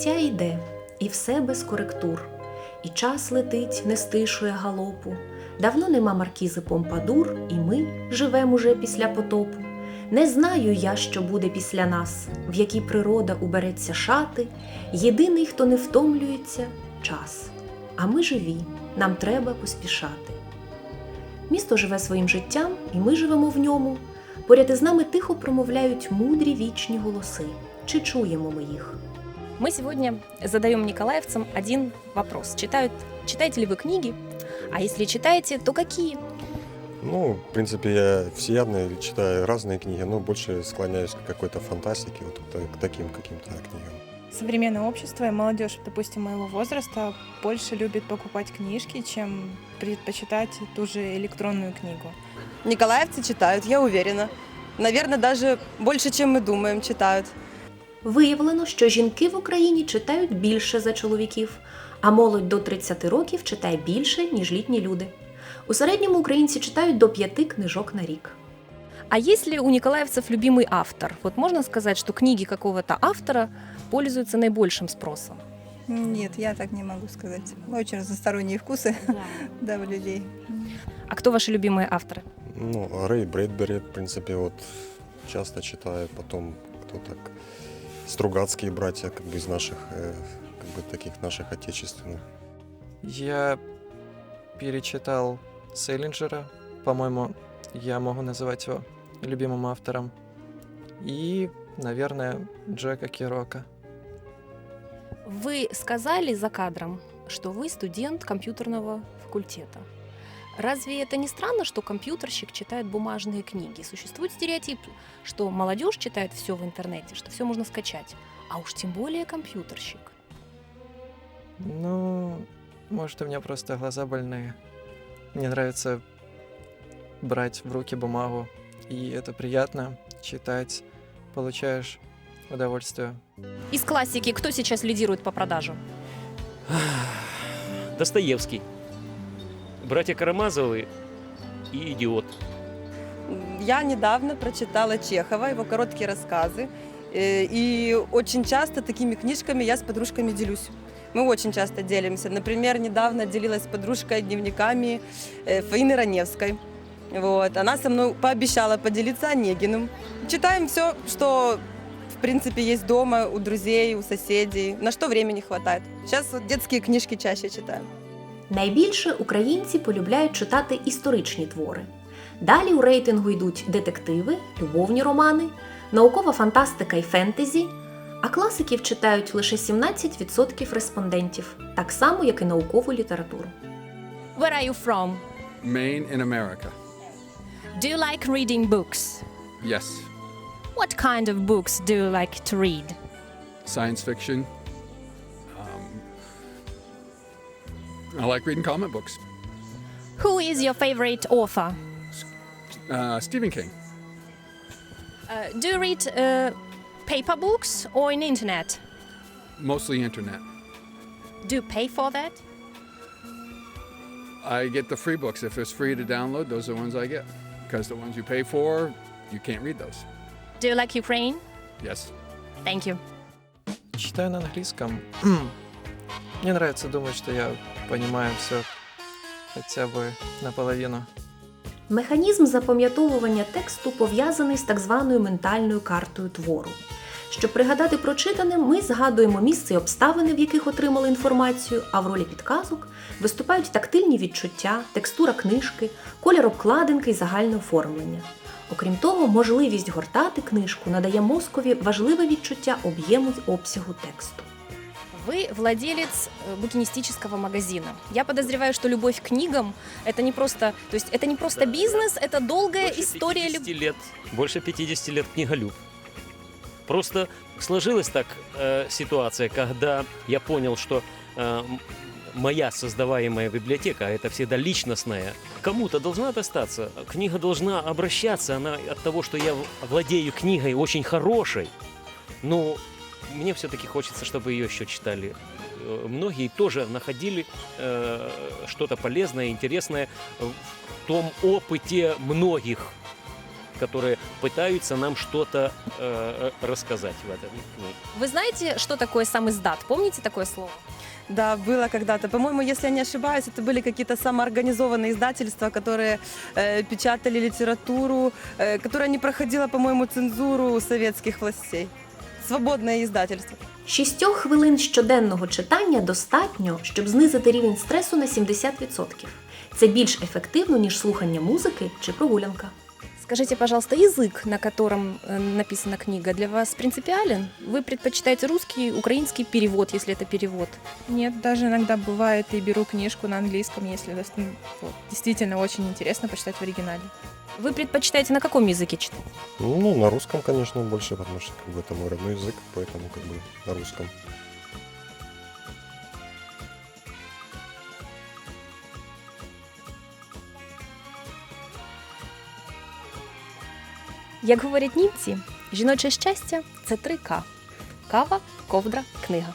Життя йде, і все без коректур, і час летить, не стишує галопу. Давно нема маркізи Помпадур, і ми живем уже після потопу. Не знаю я, що буде після нас, в якій природа убереться шати. Єдиний, хто не втомлюється час. А ми живі, нам треба поспішати. Місто живе своїм життям, і ми живемо в ньому. Поряд із нами тихо промовляють мудрі вічні голоси. Чи чуємо ми їх? Мы сегодня задаем николаевцам один вопрос. Читают, читаете ли вы книги? А если читаете, то какие? Ну, в принципе, я всеядный, читаю разные книги, но больше склоняюсь к какой-то фантастике, вот к к таким каким-то книгам. Современное общество и молодежь, допустим, моего возраста, больше любит покупать книжки, чем предпочитать ту же электронную книгу. Николаевцы читают, я уверена. Наверное, даже больше, чем мы думаем, читают. Виявлено, що жінки в Україні читають більше за чоловіків, а молодь до 30 років читає більше, ніж літні люди. У середньому українці читають до п'яти книжок на рік. А есть ли у николаевцев любимый автор? Вот можно сказать, что книги какого-то автора пользуются наибольшим спросом? Нет, я так не могу сказать. Очень разносторонние вкусы да, у людей. А кто ваши любимые авторы? Ну, Рэй Брэдбери, в принципе, вот часто читаю, потом кто так, Стругацкие братья, как бы из наших, э, как бы таких наших отечественных. Я перечитал Селлинджера, по-моему, я могу называть его любимым автором. И, наверное, Джека Кирока. Вы сказали за кадром, что вы студент компьютерного факультета. Разве это не странно, что компьютерщик читает бумажные книги? Существует стереотип, что молодежь читает все в интернете, что все можно скачать, а уж тем более компьютерщик. Ну, может, у меня просто глаза больные. Мне нравится брать в руки бумагу, и это приятно читать, получаешь удовольствие. Из классики кто сейчас лидирует по продажам? Достоевский. Братья Карамазовы и идиот. Я недавно прочитала Чехова, его короткие рассказы. Э, И очень часто такими книжками я с подружками делюсь. Мы очень часто делимся. Например, недавно делилась с подружкой дневниками э, Фаины Раневской. Вот. Она со мной пообещала поделиться Онегиным. Читаем все, что в принципе есть дома, у друзей, у соседей, на что времени хватает. Сейчас вот детские книжки чаще читаем. Найбільше українці полюбляють читати історичні твори. Далі у рейтингу йдуть детективи, любовні романи, наукова фантастика і фентезі, а класиків читають лише 17% респондентів, так само, як і наукову літературу. Where are you from? Maine in America. Do you like reading books? Yes. What kind of books do you like to read? Science fiction. I like reading comic books. Who is your favorite author? Uh, Stephen King. Uh, do you read uh, paper books or in internet? Mostly internet. Do you pay for that? I get the free books. If it's free to download, those are the ones I get. Because the ones you pay for, you can't read those. Do you like Ukraine? Yes. Thank you. Читаю на английском. Мне нравится думать, что я понимаю все хотя бы наполовину. Механізм запам'ятовування тексту пов'язаний з так званою ментальною картою твору. Щоб пригадати прочитане, ми згадуємо місце і обставини, в яких отримали інформацію, а в ролі підказок виступають тактильні відчуття, текстура книжки, колір обкладинки і загальне оформлення. Окрім того, можливість гортати книжку надає мозкові важливе відчуття об'єму й обсягу тексту. Вы владелец э, букинистического магазина. Я подозреваю, что любовь к книгам это не просто, то есть это не просто бизнес, это долгая Больше история 50 любви. лет, больше 50 лет книголюб. Просто сложилась так э, ситуация, когда я понял, что э, моя создаваемая библиотека, а это всегда личностная, кому-то должна достаться. Книга должна обращаться, она от того, что я владею книгой очень хорошей, но мне все-таки хочется, чтобы ее еще читали э, многие, тоже находили э, что-то полезное, интересное в том опыте многих которые пытаются нам что-то э, э, рассказать в этом. книге. Вы знаете, что такое сам издат? Помните такое слово? Да, было когда-то. По-моему, если я не ошибаюсь, это были какие-то самоорганизованные издательства, которые э, печатали литературу, э, которая не проходила, по-моему, цензуру советских властей. Свободное издательство. Шістьох хвилин щоденного читання достатньо, щоб знизити рівень стресу на 70%. Це більш ефективно, ніж слухання музики чи прогулянка. Скажите, пожалуйста, язык, на котором э, написана книга, для вас принципиален? Вы предпочитаете русский, украинский перевод, если это перевод? Нет, даже иногда бывает и беру книжку на английском, если ну, вот, действительно очень интересно почитать в оригинале. Вы предпочитаете на каком языке читать? Ну, на русском, конечно, больше, потому что как бы, это мой родной язык, поэтому как бы на русском. Як говорять німці, жіноче щастя це 3К. Кава, ковдра, книга.